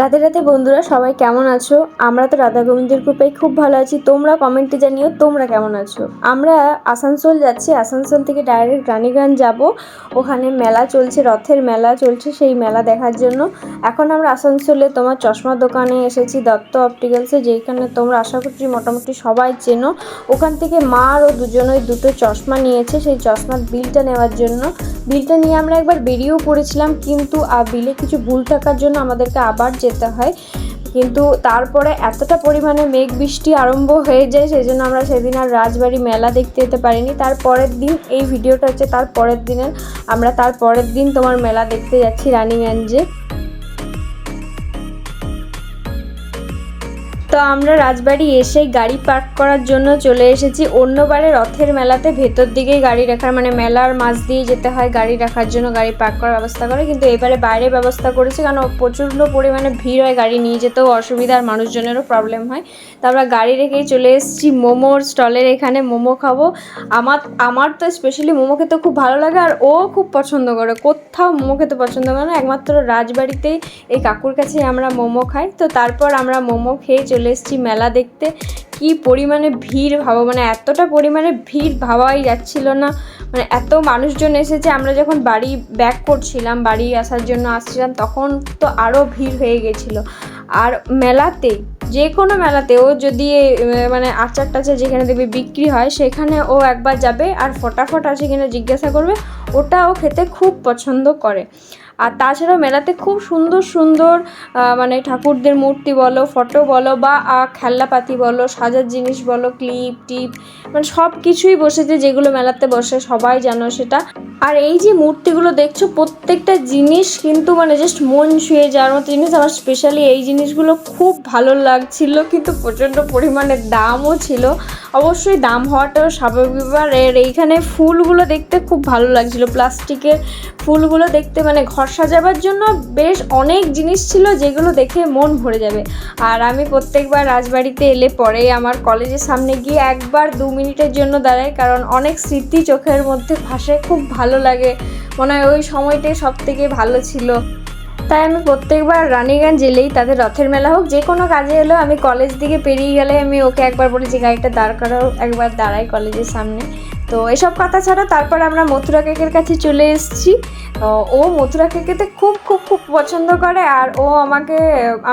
রাতে রাতে বন্ধুরা, সবাই কেমন আছো? আমরা তো রাধা গোবিন্দের কৃপায় খুব ভালো আছি। তোমরা কমেন্টে জানিও তোমরা কেমন আছো? আমরা আসানসোল যাচ্ছি। আসানসোল থেকে ডাইরেক্ট রানীগঞ্জ যাব। ওখানে মেলা চলছে, রথের মেলা চলছে। সেই মেলা দেখার জন্য এখন আমরা আসানসোলে তোমার চশমা দোকানে এসেছি, দত্ত অপটিক্যালসে, যেখানে তোমরা আশা করছি মোটামুটি সবাই চেনো। ওখান থেকে মা আর ও দুজনই দুটো চশমা নিয়েছে। সেই চশমার বিলটা নেওয়ার জন্য বিলটা নিয়ে আমরা একবার বেরিয়েও পড়েছিলাম, কিন্তু বিলে কিছু ভুল থাকার জন্য আমাদেরকে আবার যেতে হয়। কিন্তু তারপরে এতটা পরিমাণে মেঘ বৃষ্টি আরম্ভ হয়ে যায় সেই জন্য আমরা সেদিন আর রাজবাড়ি মেলা দেখতে যেতে পারিনি। তার পরের দিন, এই ভিডিওটা হচ্ছে তার পরের দিনের, আমরা তার পরের দিন তোমার মেলা দেখতে যাচ্ছি রানীগঞ্জে তো আমরা রাজবাড়ি এসেই গাড়ি পার্ক করার জন্য চলে এসেছি। অন্যবারে রথের মেলাতে ভেতর দিকেই গাড়ি রাখার মানে মেলার মাঝ দিয়ে যেতে হয় গাড়ি রাখার জন্য গাড়ি পার্ক করার ব্যবস্থা করে। কিন্তু এবারে বাইরে ব্যবস্থা করেছে কারণ প্রচণ্ড পরিমাণে ভিড় হয় গাড়ি নিয়ে যেতেও অসুবিধা আর মানুষজনেরও প্রবলেম হয়। তো আমরা গাড়ি রেখেই চলে এসেছি। মোমোর স্টলের এখানে মোমো খাব। আমার আমার তো স্পেশালি মোমো খেতে খুব ভালো লাগে আর ও খুব পছন্দ করে। কোথাও মোমো খেতে পছন্দ করে না। একমাত্র রাজবাড়িতেই এই কাকুর কাছেই আমরা মোমো খাই। তো তারপর আমরা মোমো খেয়ে চলে এসেছি মেলা দেখতে। কি পরিমাণে ভিড় ভাবো মানে এতটা পরিমাণে ভিড় ভাবাই যাচ্ছিল না। মানে এত মানুষজন এসেছে, আমরা যখন বাড়ি ব্যাক করছিলাম, বাড়ি আসার জন্য আসছিলাম, তখন তো আরও ভিড় হয়ে গেছিল। আর মেলাতে যে কোনো মেলাতে, ও যদি মানে আচার টাচার যেখানে দেখবে বিক্রি হয়, সেখানে ও একবার যাবে আর ফটাফট আছে কিনা জিজ্ঞাসা করবে, ওটা ও খেতে খুব পছন্দ করে। আর তাছাড়াও মেলাতে খুব সুন্দর সুন্দর মানে ঠাকুরদের মূর্তি বলো, ফটো বলো বা খেলনাপাতি বলো, সাজার জিনিস বলো, ক্লিপ, টিপ মানে সব কিছুই বসেছে যেগুলো মেলাতে বসে সবাই জানো সেটা। আর এই যে মূর্তিগুলো দেখছ, প্রত্যেকটা জিনিস কিন্তু মানে জাস্ট মন ছুঁয়ে যাওয়ার মতো জিনিস। আমার স্পেশালি এই জিনিসগুলো খুব ভালো লাগছিল, কিন্তু প্রচণ্ড পরিমাণে দামও ছিল। অবশ্যই দাম হওয়াটাও স্বাভাবিক ব্যাপার। এর এইখানে ফুলগুলো দেখতে খুব ভালো লাগছিল। প্লাস্টিকের ফুলগুলো দেখতে মানে ঘর সাজাবার জন্য বেশ অনেক জিনিস ছিল যেগুলো দেখে মন ভরে যাবে। আর আমি প্রত্যেকবার রাজবাড়িতে এলে পরে আমার কলেজের সামনে গিয়ে একবার দু মিনিটের জন্য দাঁড়াই, কারণ অনেক স্মৃতি চোখের মধ্যে ভাসে, খুব ভালো লাগে। মনে হয় ওই সময়টাই সব থেকে ভালো ছিল। তাই আমি প্রত্যেকবার রানীগঞ্জ এলেই তাদের রথের মেলা হোক, যে কোনো কাজে এলো আমি কলেজ দিকে পেরিয়ে গেলে আমি ওকে একবার বলি যে, গাড়িটা দাঁড় করাও, একবার দাঁড়াই কলেজের সামনে। তো এসব কথা ছাড়া তারপর আমরা মথুরা কেকের কাছে চলে এসেছি। ও মথুরা কেকেতে খুব খুব খুব পছন্দ করে আর ও আমাকে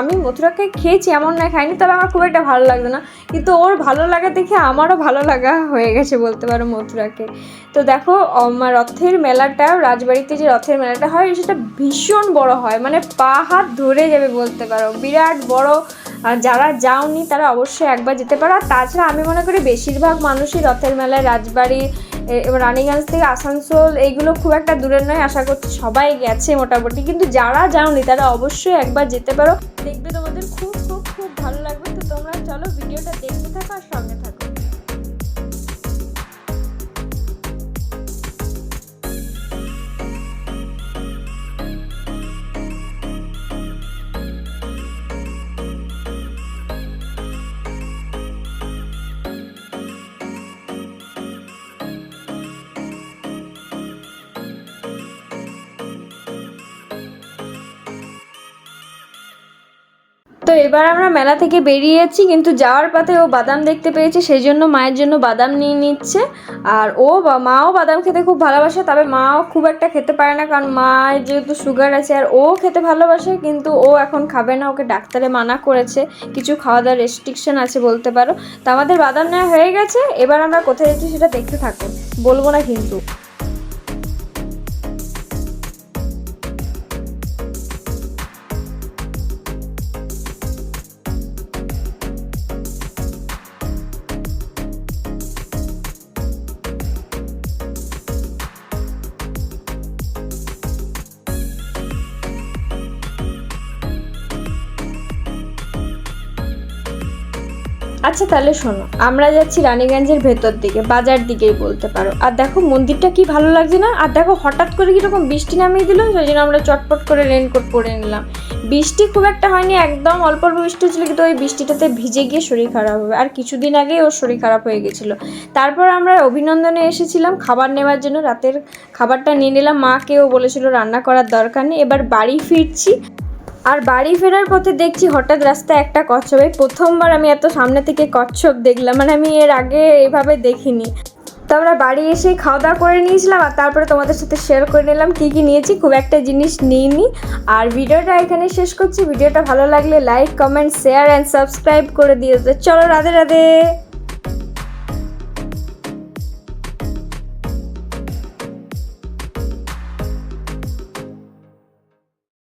আমি মথুরা কেক খেয়েছি এমন না খাইনি তবে আমার খুব একটা ভালো লাগতো না। কিন্তু ওর ভালো লাগা দেখে আমারও ভালো লাগা হয়ে গেছে বলতে পারো মথুরা কেক। তো দেখো উম, রথের মেলাটা রাজবাড়িতে যে রথের মেলাটা হয় সেটা ভীষণ বড় হয় মানে পা হাত ধরে যাবে বলতে পারো। বিরাট বড় আর যারা যাওনি, তারা অবশ্যই একবার যেতে পারো। আর তাছাড়া আমি মনে করি বেশিরভাগ মানুষই রথের মেলায় রাজবাড়ি রানীগঞ্জ থেকে আসানসোল, এইগুলো খুব একটা দূরের নয়, আশা করছি সবাই গেছে মোটামুটি। কিন্তু যারা যাওনি, তারা অবশ্যই একবার যেতে পারো। দেখবে তোমাদের খুব খুব খুব ভালো লাগবে। তো তোমরা চলো, ভিডিওটা দেখতে থাকো আর সঙ্গে থাকো। তো এবার আমরা মেলা থেকে বেরিয়ে যাচ্ছি কিন্তু যাওয়ার পথে ও বাদাম দেখতে পেয়েছে, সেই জন্য মায়ের জন্য বাদাম নিয়ে নিচ্ছে। আর ও মাও বাদাম খেতে খুব ভালোবাসে, তবে মাও খুব একটা খেতে পারে না, কারণ মায়ের যেহেতু সুগার আছে, আর ও খেতে ভালোবাসে, কিন্তু ও এখন খাবে না, ওকে ডাক্তারে মানা করেছে। কিছু খাওয়া দাওয়ার রেস্ট্রিকশন আছে বলতে পারো। তো আমাদের বাদাম নেওয়া হয়ে গেছে, এবার আমরা কোথায় যাচ্ছি সেটা দেখতে থাকো বলব না কিন্তু। আচ্ছা তাহলে শোনো। আমরা যাচ্ছি রানীগঞ্জের ভেতর দিকে, বাজার দিকেই বলতে পারো। আর দেখো, মন্দিরটা কি ভালো লাগছে না? আর দেখো, হঠাৎ করে কীরকম বৃষ্টি নামিয়ে দিল, সেই জন্য আমরা চটপট করে রেনকোট পরে নিলাম। বৃষ্টি খুব একটা হয়নি, একদম অল্প অল্প বৃষ্টি হচ্ছিল, কিন্তু ওই বৃষ্টিটাতে ভিজে গিয়ে শরীর খারাপ হবে। আর কিছুদিন আগেই ওর শরীর খারাপ হয়ে গেছিল। তারপর আমরা অভিনন্দনে এসেছিলাম, খাবার নেওয়ার জন্য রাতের খাবারটা নিয়ে নিলাম। মাকেও বলেছিল রান্না করার দরকার নেই। এবার বাড়ি ফিরছি। আর বাড়ি ফেরার পথে দেখছি হঠাৎ রাস্তায় একটা কচ্ছপ। এই প্রথমবার আমি এত সামনে থেকে কচ্ছপ দেখলাম মানে আমি এর আগে এভাবে দেখিনি। তো আমরা বাড়ি এসে খাওয়া দাওয়া করে নিয়েছিলাম আর তারপরে তোমাদের সাথে শেয়ার করে নিলাম কী কী নিয়েছি, খুব একটা জিনিস নিইনি। আর ভিডিওটা এখানে শেষ করছি। ভিডিওটা ভালো লাগলে like comment share and subscribe করে দিয়ে চলো রাধে রাধে।